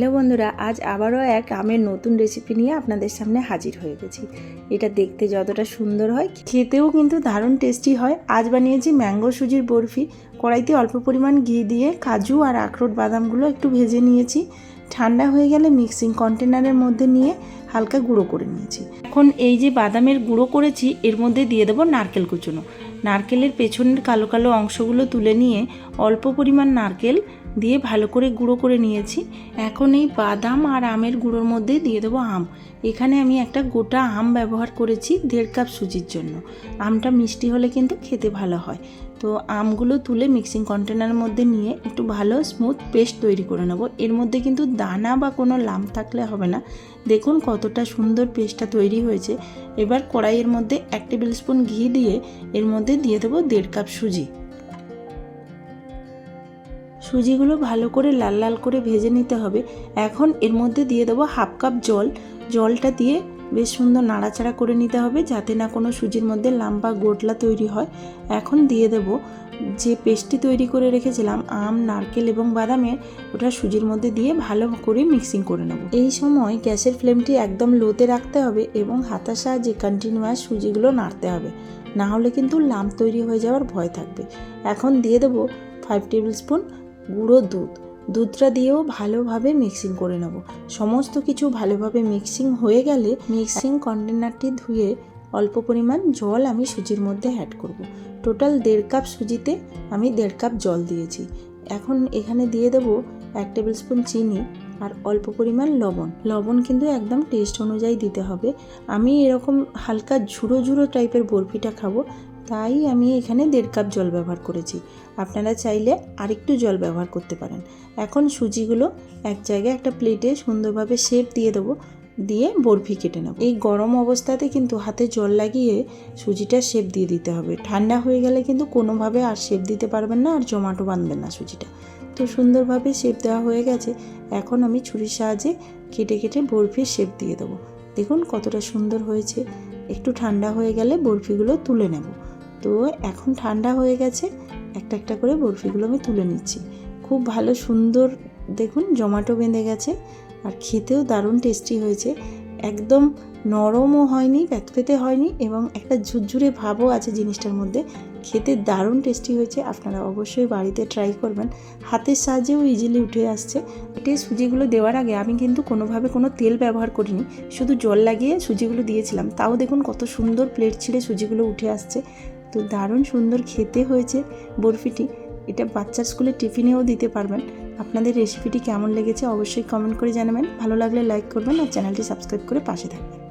Hello বন্ধুরা, আজ আবারও এক আমের নতুন রেসিপি নিয়ে আপনাদের সামনে হাজির হয়ে গেছি। এটা দেখতে যতটা সুন্দর হয়, খেতেও কিন্তু দারুণ টেস্টি হয়। আজ বানিয়েছি ম্যাঙ্গো সুজির বরফি। কড়াইতে অল্প পরিমাণ ঘি দিয়ে কাজু আর আখরোট বাদামগুলো একটু ভেজে নিয়েছি। ঠান্ডা হয়ে গেলে মিক্সিং কন্টেনারের মধ্যে নিয়ে হালকা গুঁড়ো করে নিয়েছি। এখন এই যে বাদামের গুঁড়ো করেছি, এর মধ্যে দিয়ে দেবো নারকেল কুচুনো। নারকেলের পেছনের কালো কালো অংশগুলো তুলে নিয়ে অল্প পরিমাণ নারকেল দিয়ে ভালো করে গুঁড়ো করে নিয়েছি। এখন এই বাদাম আর আমের গুঁড়োর মধ্যে দিয়ে দেবো আম। এখানে আমি একটা গোটা আম ব্যবহার করেছি দেড় কাপ সুজির জন্য। আমটা মিষ্টি হলে কিন্তু খেতে ভালো হয়। তো আমগুলো তুলে মিক্সিং কন্টেনারের মধ্যে নিয়ে একটু ভালো স্মুথ পেস্ট তৈরি করে নেব। এর মধ্যে কিন্তু দানা বা কোনো লাম থাকলে হবে না। দেখুন কতটা সুন্দর পেস্টটা তৈরি হয়েছে। এবার কড়াইয়ের মধ্যে এক টেবিল স্পুন ঘি দিয়ে এর মধ্যে দিয়ে দেবো দেড় কাপ সুজি। সুজিগুলো ভালো করে লাল লাল করে ভেজে নিতে হবে। এখন এর মধ্যে দিয়ে দেবো হাফ কাপ জল। জলটা দিয়ে বেশ সুন্দর নাড়াচাড়া করে নিতে হবে যাতে না কোনো সুজির মধ্যে লাম্বা গোটলা তৈরি হয়। এখন দিয়ে দেব যে পেস্টটি তৈরি করে রেখেছিলাম, আম, নারকেল এবং বাদামের, ওটা সুজির মধ্যে দিয়ে ভালো করে মিক্সিং করে নেব। এই সময় গ্যাসের ফ্লেমটি একদম লোতে রাখতে হবে এবং হাতার সাহায্যে কন্টিনিউয়াস সুজিগুলো নাড়তে হবে। না হলে কিন্তু লাম্প তৈরি হয়ে যাওয়ার ভয় থাকবে। এখন দিয়ে দেবো ফাইভ টেবিল স্পুন গুঁড়ো দুধ। দুধটা দিয়েও ভালোভাবে মিক্সিং করে নেব। সমস্ত কিছু ভালোভাবে মিক্সিং হয়ে গেলে মিক্সিং কন্টেনারটি ধুয়ে অল্প পরিমাণ জল আমি সুজির মধ্যে অ্যাড করব। টোটাল দেড় কাপ সুজিতে আমি দেড় কাপ জল দিয়েছি। এখন এখানে দিয়ে দেবো এক টেবিল স্পুন চিনি আর অল্প পরিমাণ লবণ। লবণ কিন্তু একদম টেস্ট অনুযায়ী দিতে হবে। আমি এরকম হালকা ঝুড়ো ঝুড়ো টাইপের বরফিটা খাব। তাই আমি এখানে দেড় কাপ জল ব্যবহার করেছি। আপনারা চাইলে আরেকটু জল ব্যবহার করতে পারেন। এখন সুজিগুলো এক জায়গায় একটা প্লেটে সুন্দরভাবে শেপ দিয়ে দেবো, দিয়ে বরফি কেটে নেব। এই গরম অবস্থাতে কিন্তু হাতে জল লাগিয়ে সুজিটা শেপ দিয়ে দিতে হবে। ঠান্ডা হয়ে গেলে কিন্তু কোনোভাবে আর শেপ দিতে পারবেন না আর জমাটো বাঁধবেন না সুজিটা। তো সুন্দরভাবে শেপ দেওয়া হয়ে গেছে। এখন আমি ছুরির সাহায্যে কেটে কেটে বরফির শেপ দিয়ে দেবো। দেখুন কতটা সুন্দর হয়েছে। একটু ঠান্ডা হয়ে গেলে বরফিগুলো তুলে নেব। তো এখন ঠান্ডা হয়ে গেছে, একটা একটা করে বরফিগুলো আমি তুলে নিচ্ছি। খুব ভালো সুন্দর, দেখুন জমাটো বেঁধে গেছে, আর খেতেও দারুণ টেস্টি হয়েছে। একদম নরমও হয়নি প্যাতপেতে হয়নি, এবং একটা ঝুরঝুরে ভাবও আছে জিনিসটার মধ্যে। খেতে দারুণ টেস্টি হয়েছে, আপনারা অবশ্যই বাড়িতে ট্রাই করবেন। হাতের সাহায্যেও ইজিলি উঠে আসছে। এটি সুজিগুলো দেওয়ার আগে আমি কিন্তু কোনোভাবে কোনো তেল ব্যবহার করিনি, শুধু জল লাগিয়ে সুজিগুলো দিয়েছিলাম। তাও দেখুন কত সুন্দর প্লেট ছিঁড়ে সুজিগুলো উঠে আসছে। তো দারুণ সুন্দর খেতে হয়েছে বরফিটি। এটা বাচ্চার স্কুলে টিফিনেও দিতে পারবেন। আপনাদের রেসিপিটি কেমন লেগেছে অবশ্যই কমেন্ট করে জানাবেন। ভালো লাগলে লাইক করবেন আর চ্যানেলটি সাবস্ক্রাইব করে পাশে থাকবেন।